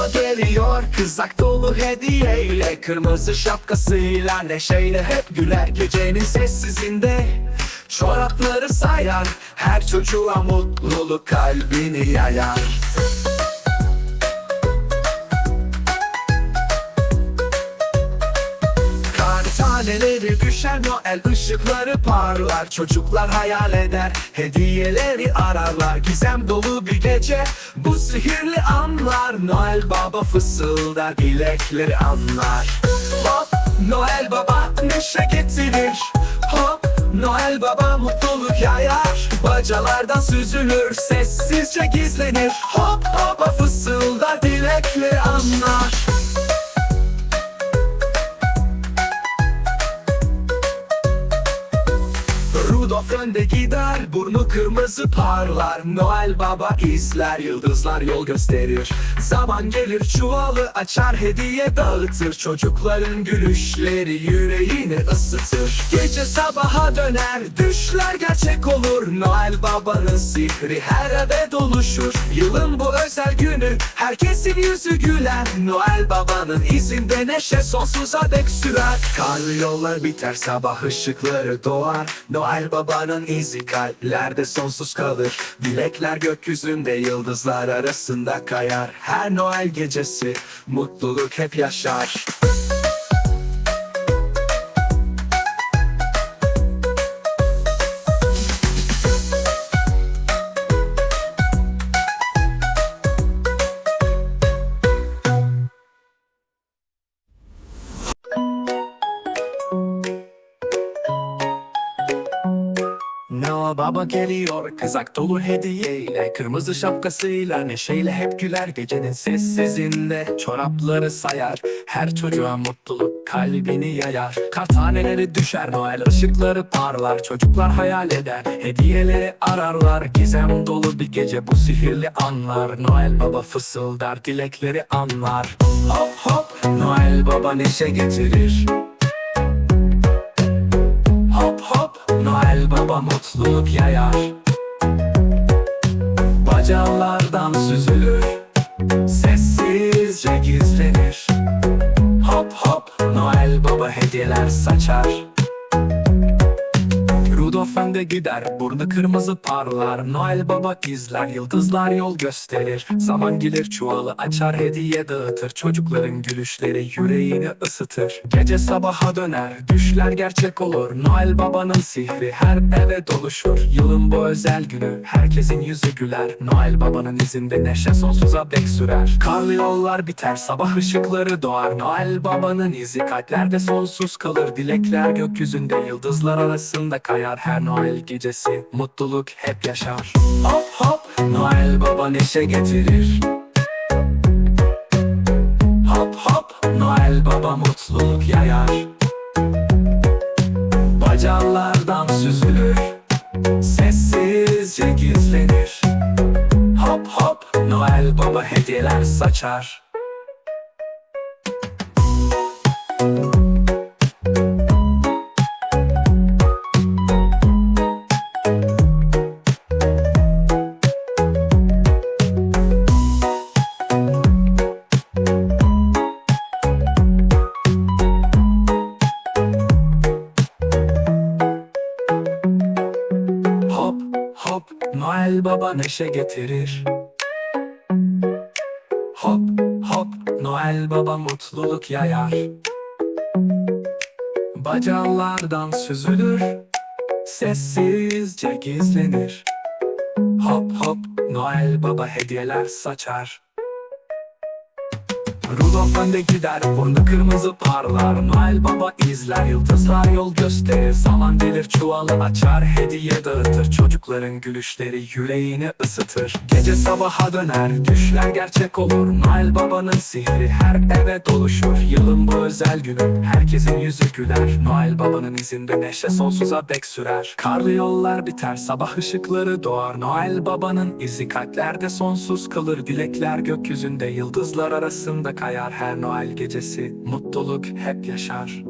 Baba geliyor kızak dolu hediyeyle Kırmızı şapkasıyla neşeyle hep güler Gecenin sessizinde. Çorapları sayar Her çocuğa mutluluk kalbini yayar Taneleri düşer Noel ışıkları parlar. Çocuklar hayal eder Hediyeleri ararlar. Gizem dolu bir gece Bu sihirli anlar. Noel Baba fısıldar Dilekleri anlar. Hop Noel Baba neşe getirir. Hop Noel Baba mutluluk yayar. Bacalardan süzülür Sessizce gizlenir Rudolf önde gider, burnu kırmızı parlar. Noel Baba izler, yıldızlar yol gösterir. Zaman gelir çuvalı açar, hediye dağıtır. Çocukların gülüşleri yüreğini ısıtır. Gece sabaha döner, düşler gerçek olur. Noel Baba'nın sihri her eve doluşur. Yılın bu özel günü, herkesin yüzü güler. Noel Baba'nın izinde neşe sonsuza dek sürer. Karlı yollar biter, sabah ışıkları doğar. Noel Baba'nın izi kalplerde sonsuz kalır. Dilekler gökyüzünde yıldızlar arasında kayar. Her Noel gecesi mutluluk hep yaşar Noel Baba geliyor kızak dolu hediyeyle Kırmızı şapkasıyla neşeyle hep güler Gecenin sessizinde. Çorapları sayar Her çocuğa mutluluk kalbini yayar. Kar taneleri düşer Noel ışıkları parlar. Çocuklar hayal eder hediyeleri ararlar. Gizem dolu bir gece bu sihirli anlar. Noel Baba fısıldar dilekleri anlar. Hop hop Noel Baba neşe getirir Mutluluk yayar. Bacalardan süzülür Sessizce gizlenir. Hop hop Noel Baba hediyeler saçar Önde gider, burnu kırmızı parlar. Noel Baba izler, yıldızlar yol gösterir. Zaman gelir çuvalı açar, hediye dağıtır. Çocukların gülüşleri yüreğini ısıtır. Gece sabaha döner, düşler gerçek olur. Noel Baba'nın sihri her eve doluşur. Yılın bu özel günü, herkesin yüzü güler. Noel Baba'nın izinde neşe sonsuza dek sürer. Karlı yollar biter, sabah ışıkları doğar. Noel Baba'nın izi kalplerde sonsuz kalır. Dilekler gökyüzünde, yıldızlar arasında kayar. Her Noel gecesi, mutluluk hep yaşar. Hop hop, Noel Baba neşe getirir. Hop hop, Noel Baba mutluluk yayar. Bacalardan süzülür Sessizce gizlenir. Hop hop, Noel Baba hediyeler saçar. Hop Baba neşe getirir. Hop hop Noel Baba mutluluk yayar. Bacalardan süzülür Sessizce gizlenir. Hop hop Noel Baba hediyeler saçar Rudolf önde gider, burnu kırmızı parlar. Noel Baba izler, yıldızlar yol gösterir. Zaman gelir çuvalı açar, hediye dağıtır. Çocukların gülüşleri yüreğini ısıtır. Gece sabaha döner, düşler gerçek olur. Noel Baba'nın sihri her eve doluşur. Yılın bu özel günü, herkesin yüzü güler. Noel Baba'nın izinde neşe sonsuza dek sürer. Karlı yollar biter, sabah ışıkları doğar. Noel Baba'nın izi kalplerde sonsuz kalır Dilekler gökyüzünde, yıldızlar arasında kayar her Noel gecesi Mutluluk hep yaşar